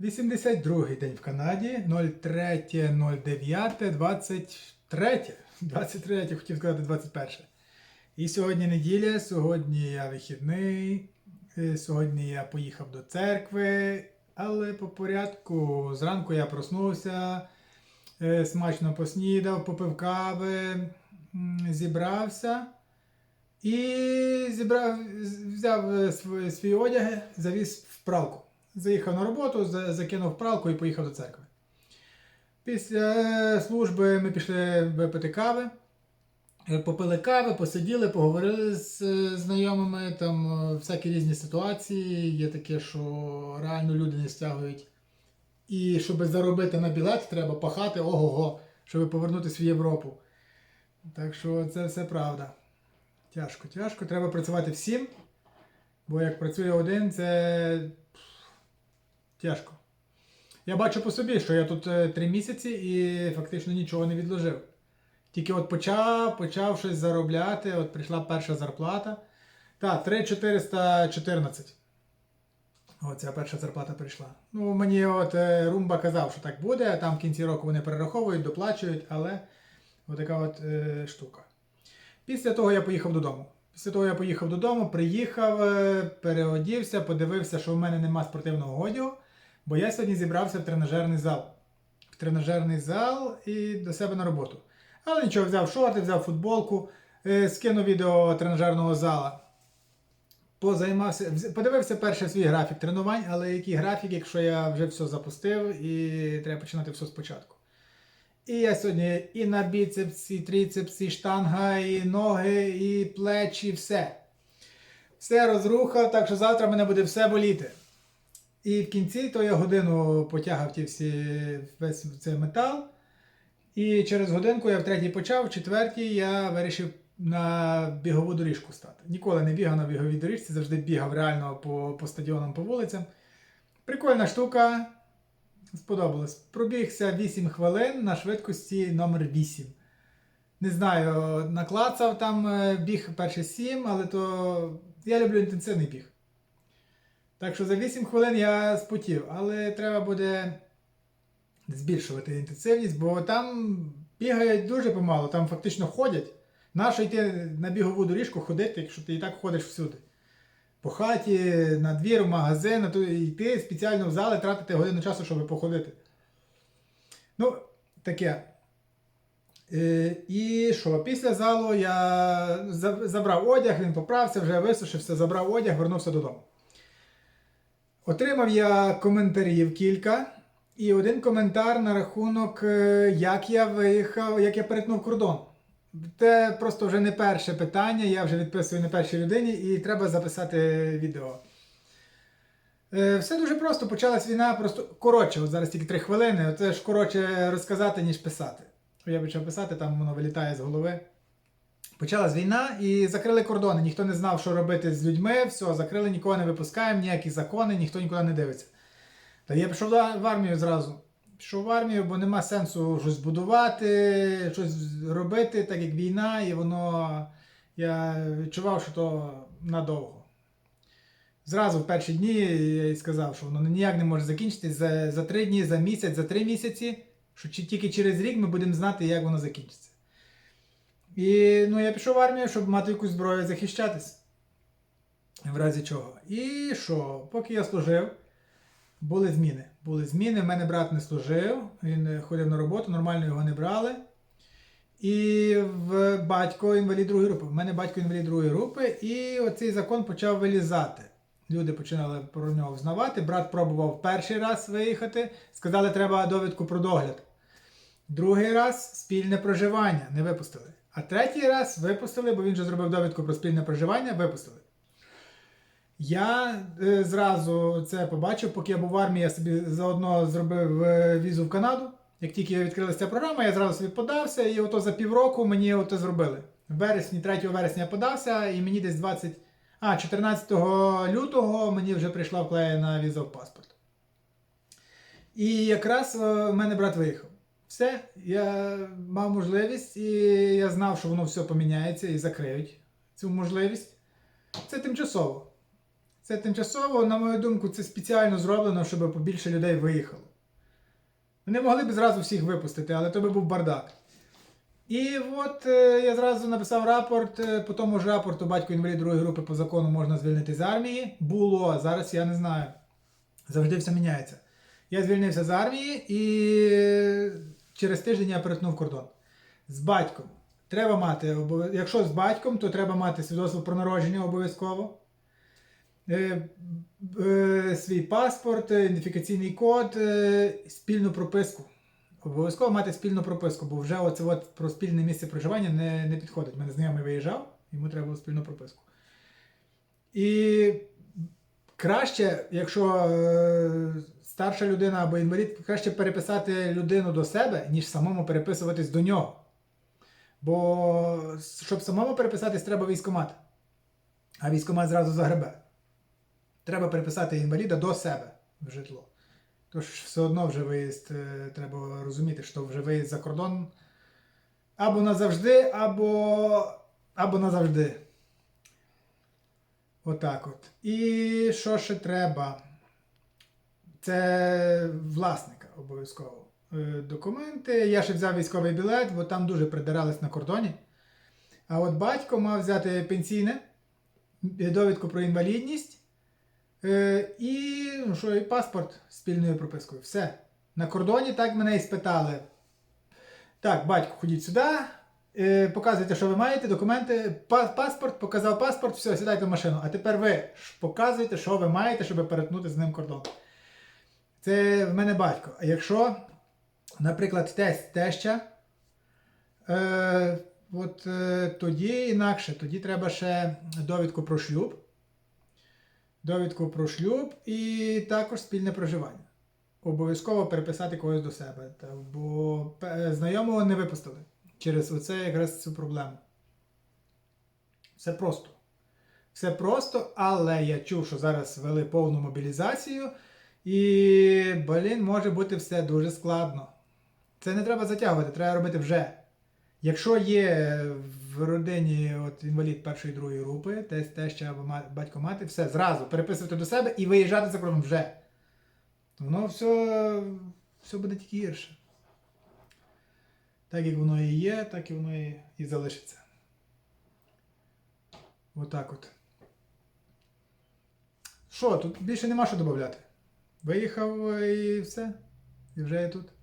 82-й день в Канаді, 03.09.23. 23, хотів сказати 21. І сьогодні неділя, сьогодні я вихідний, е, сьогодні я поїхав до церкви, але по порядку. Зранку я проснувся, е, смачно поснідав, попив кави, зібрався. І зібрав, взяв е, свій одяг, завіз в пралку. Заїхав на роботу, закинув пралку і поїхав до церкви. Після е, служби ми пішли випити кави. Е, Попили кави, посиділи, поговорили з е, знайомими, там всякі різні ситуації. Є таке, що реально люди не стягують. І щоб заробити на білет, треба пахати ого-го, щоб повернутися в Європу. Так що це все правда. Тяжко, тяжко. Треба працювати всім. Бо як працює один, це тяжко. Я бачу по собі, що я тут е, три місяці і фактично нічого не відложив. Тільки от почав, почав щось заробляти, от прийшла перша зарплата. Так, 3414. Оця перша зарплата прийшла. Ну, мені от е, Румба казав, що так буде, а там в кінці року вони перераховують, доплачують, але отака от е, штука. Після того я поїхав додому. Після того я поїхав додому, приїхав, е, переодівся, подивився, що в мене нема спортивного одягу, бо я сьогодні зібрався в тренажерний зал. В тренажерний зал і до себе на роботу. Але нічого, взяв шорти, взяв футболку, е, скинув відео тренажерного зала. Позаймався, подивився перший свій графік тренувань, але який графік, якщо я вже все запустив і треба починати все спочатку. І я сьогодні і на біцепс, і трицепс, і штанга, і ноги, і плечі, все. Все розрухав, так що завтра мене буде все боліти. І в кінці то я годину потягав ті всі, весь цей метал. І через годинку я в третій почав, в четвертій я вирішив на бігову доріжку стати. Ніколи не бігав на біговій доріжці, завжди бігав реально по, по стадіонам, по вулицям. Прикольна штука. Сподобалось. Пробігся 8 хвилин на швидкості номер 8. Не знаю, наклацав там е, біг перші 7, але то я люблю інтенсивний біг. Так що за 8 хвилин я спотів, але треба буде збільшувати інтенсивність, бо там бігають дуже помало, там фактично ходять. Нащо йти на бігову доріжку ходити, якщо ти і так ходиш всюди? По хаті, на двір, в магазин, то йти спеціально в зали, тратити годину часу, щоб походити. Ну, таке. Е, і що? Після залу я забрав одяг, він поправся, вже висушився, забрав одяг, вернувся додому. Отримав я коментарів кілька. І один коментар на рахунок, е, як я виїхав, як я перетнув кордон. Це просто вже не перше питання, я вже відписую не першій людині і треба записати відео. Е, Все дуже просто, почалась війна, просто коротше, от зараз тільки 3 хвилини, це ж коротше розказати, ніж писати. Я почав писати, там воно вилітає з голови. Почалась війна і закрили кордони. Ніхто не знав, що робити з людьми. Все, закрили, нікого не випускаємо, ніякі закони, ніхто нікуди не дивиться. Та я пішов в армію зразу. Пішов в армію, бо нема сенсу щось будувати, щось робити, так як війна, і воно. Я відчував, що то надовго. Зразу в перші дні я й сказав, що воно ніяк не може закінчитись за, за три дні, за місяць, за три місяці, що тільки через рік ми будемо знати, як воно закінчиться. І ну, я пішов в армію, щоб мати якусь зброю захищатись. В разі чого. І що? Поки я служив, були зміни. Були зміни. В мене брат не служив, він е, ходив на роботу, нормально його не брали. І в батько інвалід другої групи. В мене батько інвалід другої групи, і оцей закон почав вилізати. Люди починали про нього взнавати. Брат пробував перший раз виїхати, сказали, треба довідку про догляд. Другий раз спільне проживання не випустили. А третій раз випустили, бо він вже зробив довідку про спільне проживання, випустили. Я е, зразу це побачив, поки я був в армії, я собі заодно зробив е, візу в Канаду. Як тільки відкрилася ця програма, я зразу собі подався, і ото за півроку мені ото зробили. В вересні, 3 вересня я подався, і мені десь 20. А, 14 лютого мені вже прийшла вклеєна віза в паспорт. І якраз е, в мене брат виїхав. Все, я мав можливість, і я знав, що воно все поміняється і закриють цю можливість. Це тимчасово. Це тимчасово, на мою думку, це спеціально зроблено, щоб побільше людей виїхало. Вони могли б зразу всіх випустити, але то би був бардак. І от е, я зразу написав рапорт. е, По тому ж рапорту батько інвалід другої групи по закону можна звільнити з армії. Було, а зараз я не знаю. Завжди все міняється. Я звільнився з армії і через тиждень я перетнув кордон. З батьком. Треба мати, якщо з батьком, то треба мати свідоцтво про народження обов'язково. Е, е, свій паспорт, ідентифікаційний код, е, спільну прописку. Обов'язково мати спільну прописку, бо вже оце от про спільне місце проживання не, не підходить. Мене знайомий виїжджав, йому треба було спільну прописку. І краще, якщо старша людина або інвалід, краще переписати людину до себе, ніж самому переписуватись до нього. Бо щоб самому переписатись, треба військомат. А військомат зразу загребе. Треба переписати інваліда до себе в житло. Тож все одно вже виїзд, е, треба розуміти, що вже виїзд за кордон або назавжди, або, або назавжди. Отак от. І що ще треба? Це власника обов'язково. Е, Документи. Я ще взяв військовий білет, бо там дуже придирались на кордоні. А от батько мав взяти пенсійне, е, довідку про інвалідність. Е, і, ну, що, і паспорт спільною пропискою. Все. На кордоні так мене і спитали. Так, батько, ходіть сюди, показуйте, що ви маєте, документи, паспорт, показав паспорт, все, сідайте в машину. А тепер ви ж показуєте, що ви маєте, щоб перетнути з ним кордон. Це в мене батько. А якщо, наприклад, тесть теща, е, от е, тоді інакше, тоді треба ще довідку про шлюб довідку про шлюб і також спільне проживання. Обов'язково переписати когось до себе, бо знайомого не випустили через оце якраз цю проблему. Все просто. Все просто, але я чув, що зараз ввели повну мобілізацію, і, блін, може бути все дуже складно. Це не треба затягувати, треба робити вже. Якщо є в родині от, інвалід першої другої групи, те, теща або батько мати, все зразу переписувати до себе і виїжджати за кордон вже. Воно все, все буде тільки гірше. Так як воно і є, так і воно і, і залишиться. Отак от. Що, тут більше нема що додати. Виїхав і все. І вже я тут.